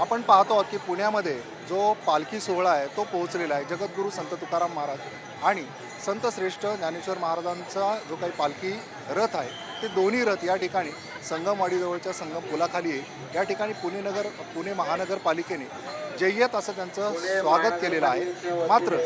आपण पाहतो आहोत की पुण्यामध्ये जो पालखी सोहळा आहे तो पोहोचलेला आहे. जगद्गुरू संत तुकाराम महाराज आणि संत श्रेष्ठ ज्ञानेश्वर महाराजांचा जो काही पालखी रथ आहे ते दोन्ही रथ या ठिकाणी संगमवाडीजवळच्या संगम पुलाखाली आहे. या ठिकाणी पुणे नगर पुणे महानगरपालिकेने जय्यत असं त्यांचं स्वागत केलेलं आहे. मात्र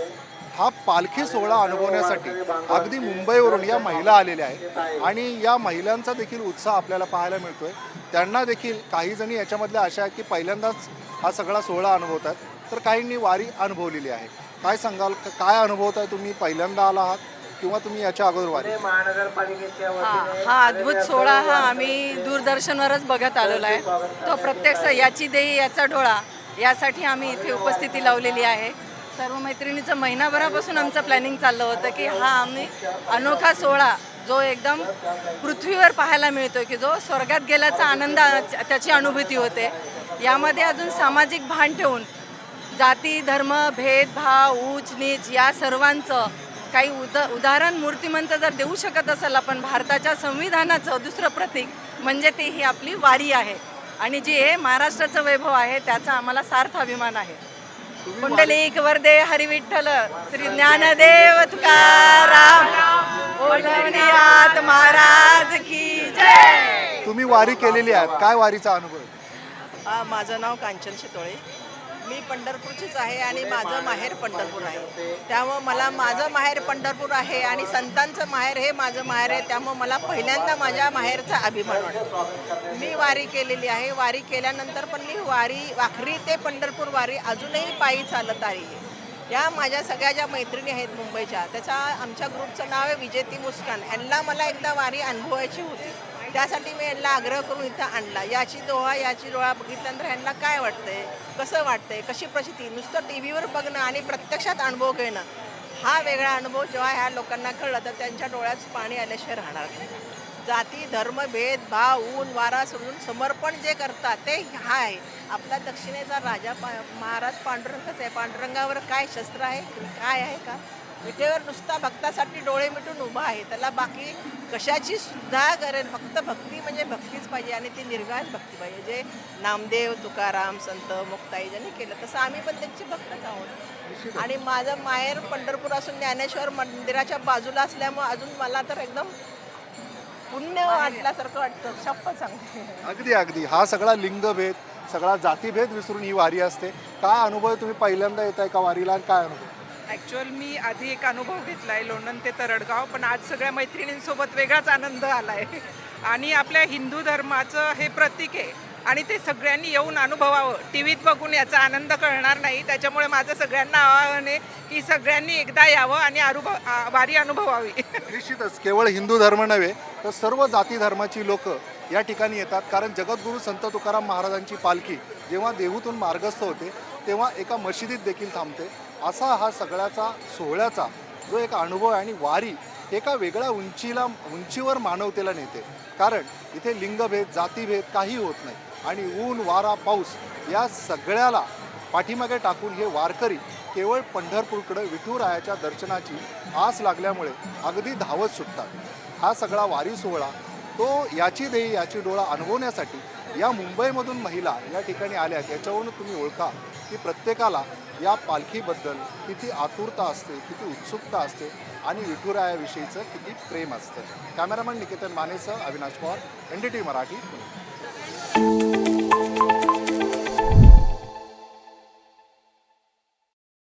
हा पालखी सोहळा अनुभवण्यासाठी अगदी मुंबईवरून या महिला आलेल्या आहेत. आणि या महिलांचा देखील उत्साह आपल्याला पाहायला मिळतोय. त्यांना देखील काही जणी याच्यामधल्या अशा आहेत की पहिल्यांदाच हा सगळा सोहळा अनुभवतात. तर काहींनी वारी अनुभवलेली आहे. काय सांगाल? काय अनुभवताय तुम्ही? पहिल्यांदा आला आहात किंवा तुम्ही याच्या अगोदर वारी महानगरपालिकेच्या हा वतीने हा अद्भुत सोहळा हा आम्ही दूरदर्शनवरच बघत आलेलो आहे. तो प्रत्यक्ष याची देही याचा डोळा यासाठी आम्ही इथे उपस्थिती लावलेली आहे. सर्व मैत्रिणीचं महिनाभरापासून आमचं प्लॅनिंग चाललं होतं की हा आम्ही अनोखा सोहळा जो एकदम पृथ्वीवर पाहायला मिळतो की जो स्वर्गात गेल्याचा आनंद त्याची अनुभूती होते. यामध्ये अजून सामाजिक भान ठेवून जाती धर्म भेदभाव ऊच नीच या सर्वांचं काही उद उदाहरण मूर्तिमंत जर देऊ शकत असेल आपण भारताच्या संविधानाचं दुसरं प्रतीक म्हणजे ती ही आपली वारी आहे. आणि जी हे महाराष्ट्राचं वैभव आहे त्याचा आम्हाला सार्थ अभिमान आहे. कुंडलिक वरदे हरिविठ्ठल श्री ज्ञानदेव तुकाराम ओढवण्यात महाराज की जय! तुम्ही वारी केलेली आहे काय वारीचा अनुभव? आहे? आ, माझं नाव कांचन शितोळे. मी पंढरपूरचीच आहे आणि माझं माहेर पंढरपूर आहे. त्यामुळं मला माझं माहेर पंढरपूर आहे आणि संतांचं माहेर हे माझं माहेर आहे. त्यामुळं मला पहिल्यांदा माझ्या माहेरचा अभिमान वाटतो. मी वारी केलेली आहे. वारी केल्यानंतर पण मी वारी वाखरी ते पंढरपूर वारी अजूनही पायी चालत आहे. या माझ्या सगळ्या ज्या मैत्रिणी आहेत मुंबईच्या त्याच्या आमच्या ग्रुपचं नाव आहे विजेती मुस्कान. यांना मला एकदा वारी अनुभवायची होती. त्यासाठी मी यांना आग्रह करून इथं आणला. याची दोहा याची डोळा बघितल्यानंतर यांना काय वाटतंय कसं वाटतंय कशी प्रसिद्धी नुसतं टी व्हीवर बघणं आणि प्रत्यक्षात अनुभव घेणं हा वेगळा अनुभव जेव्हा ह्या लोकांना कळलं तर त्यांच्या डोळ्यात पाणी आल्याशिवाय राहणार नाही. जाती धर्म भेद भाव ऊन वारा सोडून समर्पण जे करतात ते हा आहे आपला दक्षिणेचा राजा पा महाराज पांडुरंगच आहे. पांडुरंगावर काय शस्त्र आहे? काय आहे का? विटेवर नुसता भक्तासाठी डोळे मिटून उभा आहे. त्याला बाकी कशाची सुद्धा गरज फक्त भक्ती म्हणजे भक्तीच पाहिजे आणि ती निर्गाळ भक्ती पाहिजे. जे नामदेव तुकाराम संत मुक्ताई ज्यांनी केलं तसं आम्ही पण त्यांची भक्तच आहोत. आणि माझं माहेर पंढरपूर असून ज्ञानेश्वर मंदिराच्या बाजूला असल्यामुळं अजून मला तर एकदम पुण्य वाटल्यासारखं वाटतं. शप्प सांगते. अगदी अगदी. हा सगळा लिंगभेद सगळा जातीभेद विसरून ही वारी असते. काय अनुभव तुम्ही पहिल्यांदा येत आहे का वारीला? आणि काय अनुभव? ॲक्च्युअल मी आधी एक अनुभव घेतला आहे लोणंद ते तरडगाव पण आज सगळ्या मैत्रिणींसोबत वेगळाच आनंद आला आहे आणि आपल्या हिंदू धर्माचं हे प्रतीक आहे. आणि ते सगळ्यांनी येऊन अनुभवावं. टी व्हीत बघून याचा आनंद कळणार नाही. त्याच्यामुळे माझं सगळ्यांना आवाहन आहे की सगळ्यांनी एकदा यावं आणि अनुभव वारी अनुभवावी. निश्चितच केवळ हिंदू धर्म नव्हे तर सर्व जाती धर्माची लोक या ठिकाणी येतात. कारण जगद्गुरू संत तुकाराम महाराजांची पालखी जेव्हा देहूतून मार्गस्थ होते तेव्हा एका मशिदीत देखील थांबते. असा हा सगळ्याचा सोहळ्याचा जो एक अनुभव आहे आणि वारी एका वेगळ्या उंचीला उंचीवर मानवतेला नेते. कारण इथे लिंगभेद जातीभेद काही होत नाही. आणि ऊन वारा पाऊस या सगळ्याला पाठीमागे टाकून हे वारकरी केवळ पंढरपूरकडं विठुरायाच्या दर्शनाची आस लागल्यामुळे अगदी धावत सुटतात. हा सगळा वारी सोहळा तो याची देही याची डोळा अनुभवण्यासाठी या मुंबईमधून महिला या ठिकाणी आल्या याच्यावरून तुम्ही ओळखा. की प्रत्येकाला या पालखीबद्दल किती आतुरता असते किती उत्सुकता असते आणि विठुरायाविषयीचं किती प्रेम असतं. Cameraman Niketan मानेसह Avinash Pawar N D T Marathi